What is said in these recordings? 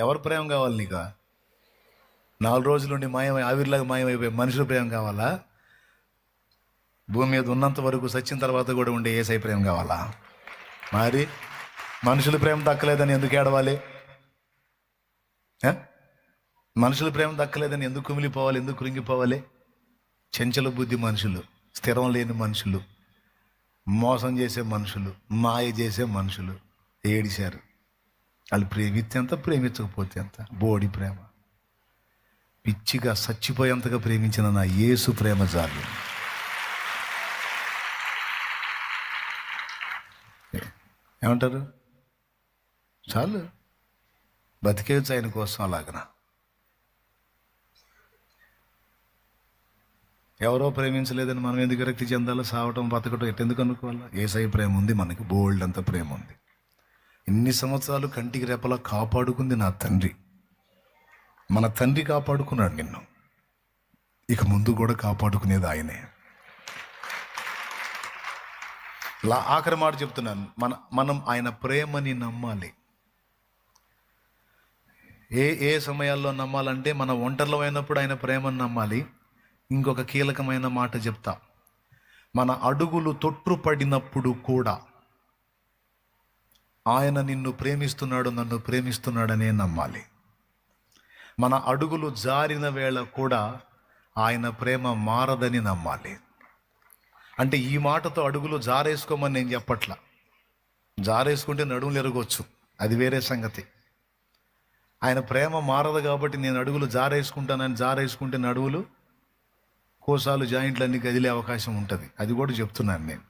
ఎవరి ప్రేమ కావాలి నీకు? నాలుగు రోజులు నుండి మాయమై ఆవిరిలాగా మాయమైపోయి మనుషుల ప్రేమ కావాలా? భూమి మీద ఉన్నంత వరకు సచ్చిన తర్వాత కూడా ఉండే ఏసై ప్రేమ కావాలా? మరి మనుషుల ప్రేమ దక్కలేదని ఎందుకు ఏడవాలి? మనుషుల ప్రేమ దక్కలేదని ఎందుకు కుమిలిపోవాలి? ఎందుకు కృంగిపోవాలి? చెంచల బుద్ధి మనుషులు స్థిరం లేని మనుషులు మోసం చేసే మనుషులు మాయ చేసే మనుషులు ఏడిశారు. వాళ్ళు ప్రేమిస్తే ఎంత ప్రేమించకపోతే ఎంత? బోడి ప్రేమ. పిచ్చిగా చచ్చిపోయేంతగా ప్రేమించిన నా యేసు ప్రేమ జాలి ఏమంటారు? చాలు. బతికేయచ్చు ఆయన కోసం అలాగన? ఎవరో ప్రేమించలేదని మనం ఎందుకు విరక్తి చెందాలో సావటం బతకటం ఎట్టెందుకు అనుకోవాలా? ఏసై ప్రేమ ఉంది మనకి బోల్డ్ అంత ప్రేమ ఉంది. ఇన్ని సంవత్సరాలు కంటికి రెప్పలా కాపాడుకుంది నా తండ్రి. మన తండ్రి కాపాడుకున్నాడు నిన్ను. ఇక ముందు కూడా కాపాడుకునేది ఆయనే. లా ఆఖరి మాట చెప్తున్నాను. మన మనం ఆయన ప్రేమని నమ్మాలి. ఏ ఏ సమయాల్లో నమ్మాలంటే మన ఒంటరిలో అయినప్పుడు ఆయన ప్రేమను నమ్మాలి. ఇంకొక కీలకమైన మాట చెప్తా. మన అడుగులు తొట్టుపడినప్పుడు కూడా ఆయన నిన్ను ప్రేమిస్తున్నాడు నన్ను ప్రేమిస్తున్నాడనే నమ్మాలి. మన అడుగులు జారిన వేళ కూడా ఆయన ప్రేమ మారదని నమ్మాలి. అంటే ఈ మాటతో అడుగులు జారేసుకోమని నేను చెప్పట్లా. జారేసుకుంటే నడుములు ఎరగొచ్చు. అది వేరే సంగతి. ఆయన ప్రేమ మారదు కాబట్టి నేను అడుగులు జారేసుకుంటానని జారేసుకుంటే నడువులు కోసాలు జాయింట్లు అన్ని కదిలే అవకాశం ఉంటుంది. అది కూడా చెప్తున్నాను నేను.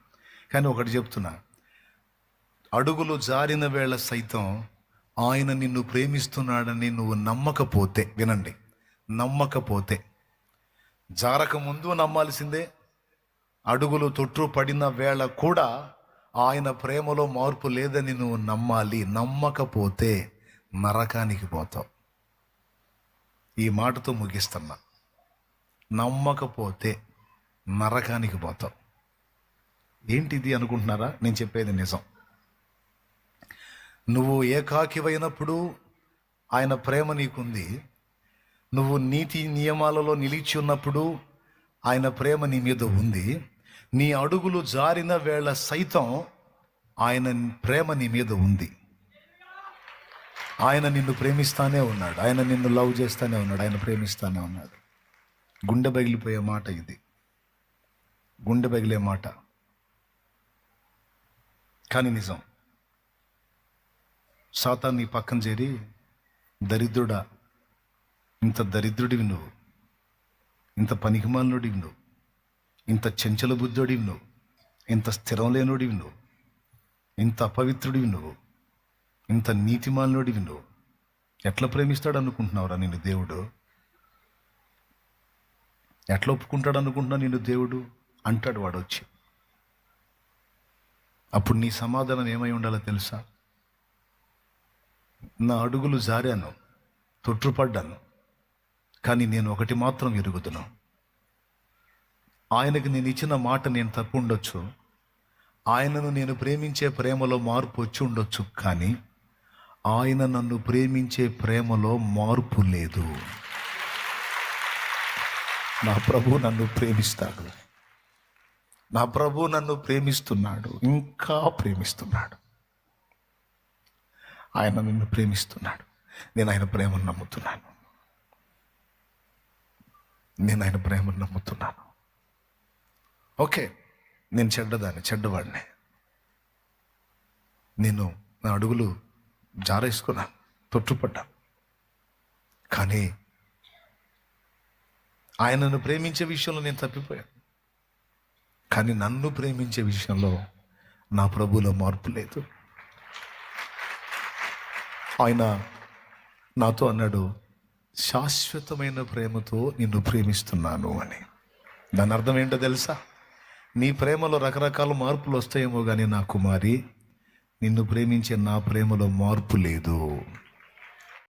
కానీ ఒకటి చెప్తున్నా. అడుగులు జారిన వేళ సైతం ఆయన నిన్ను ప్రేమిస్తున్నాడని నువ్వు నమ్మకపోతే వినండి నమ్మకపోతే. జారక ముందు నమ్మాల్సిందే అడుగులు తొట్టు పడిన వేళ కూడా ఆయన ప్రేమలో మార్పు లేదని నువ్వు నమ్మాలి నమ్మకపోతే నరకానికి పోతావు. ఈ మాటతో ముగిస్తున్నా. నమ్మకపోతే నరకానికి పోతావు. ఏంటిది అనుకుంటున్నారా? నేను చెప్పేది నిజం. నువ్వు ఏకాకివైనప్పుడు ఆయన ప్రేమ నీకుంది. నువ్వు నీతి నియమాలలో నిలిచి ఉన్నప్పుడు ఆయన ప్రేమ నీ మీద ఉంది. నీ అడుగులు జారిన వేళ సైతం ఆయన ప్రేమ నీ మీద ఉంది. ఆయన నిన్ను ప్రేమిస్తానే ఉన్నాడు. ఆయన నిన్ను లవ్ చేస్తానే ఉన్నాడు. ఆయన ప్రేమిస్తానే ఉన్నాడు. గుండె పగిలిపోయే మాట ఇది. గుండె పగిలే మాట. కానీ నిజం. సాతాన్ నీ పక్కన చేరి దరిద్రుడా ఇంత దరిద్రుడివి నువ్వు. ఇంత పనికిమాలనుడివి నువ్వు. ఇంత చెంచల బుద్ధుడివి నువ్వు. ఇంత స్థిరం లేనుడివి నువ్వు. ఇంత అపవిత్రుడివి నువ్వు. ఇంత నీతిమాలనుడివి నువ్వు. ఎట్లా ప్రేమిస్తాడు అనుకుంటున్నావురా నిన్ను దేవుడు? ఎట్లా ఒప్పుకుంటాడు అనుకుంటున్నావు నిన్ను దేవుడు? అంటాడు వాడు వచ్చి అప్పుడు నీ సమాధానం ఏమై ఉండాలో తెలుసా? నా అడుగులు జారాను తొట్టుపడ్డాను కానీ నేను ఒకటి మాత్రం ఎరుగుదును. ఆయనకు నేను ఇచ్చిన మాట నేను తప్పు ఉండొచ్చు ఆయనను నేను ప్రేమించే ప్రేమలో మార్పు వచ్చి ఉండొచ్చు కానీ ఆయన నన్ను ప్రేమించే ప్రేమలో మార్పు లేదు. నా ప్రభు నన్ను ప్రేమిస్తాడు. నా ప్రభు నన్ను ప్రేమిస్తున్నాడు ఇంకా ప్రేమిస్తున్నాడు. ఆయన నిన్ను ప్రేమిస్తున్నాడు. నేను ఆయన ప్రేమను నమ్ముతున్నాను. నేను ఆయన ప్రేమను నమ్ముతున్నాను. ఓకే నేను చెడ్డదాన్ని చెడ్డవాడిని. నేను నా అడుగులు జారేసుకున్నాను తొట్టుపడ్డా. కానీ ఆయనను ప్రేమించే విషయంలో నేను తప్పిపోయాను కానీ నన్ను ప్రేమించే విషయంలో నా ప్రభులో మార్పు లేదు. ఆయన నాతో అన్నాడు శాశ్వతమైన ప్రేమతో నిన్ను ప్రేమిస్తున్నాను అని. దాని అర్థం ఏంటో తెలుసా? నీ ప్రేమలో రకరకాల మార్పులు వస్తాయేమో కానీ నా కుమారి నిన్ను ప్రేమించే నా ప్రేమలో మార్పు లేదు.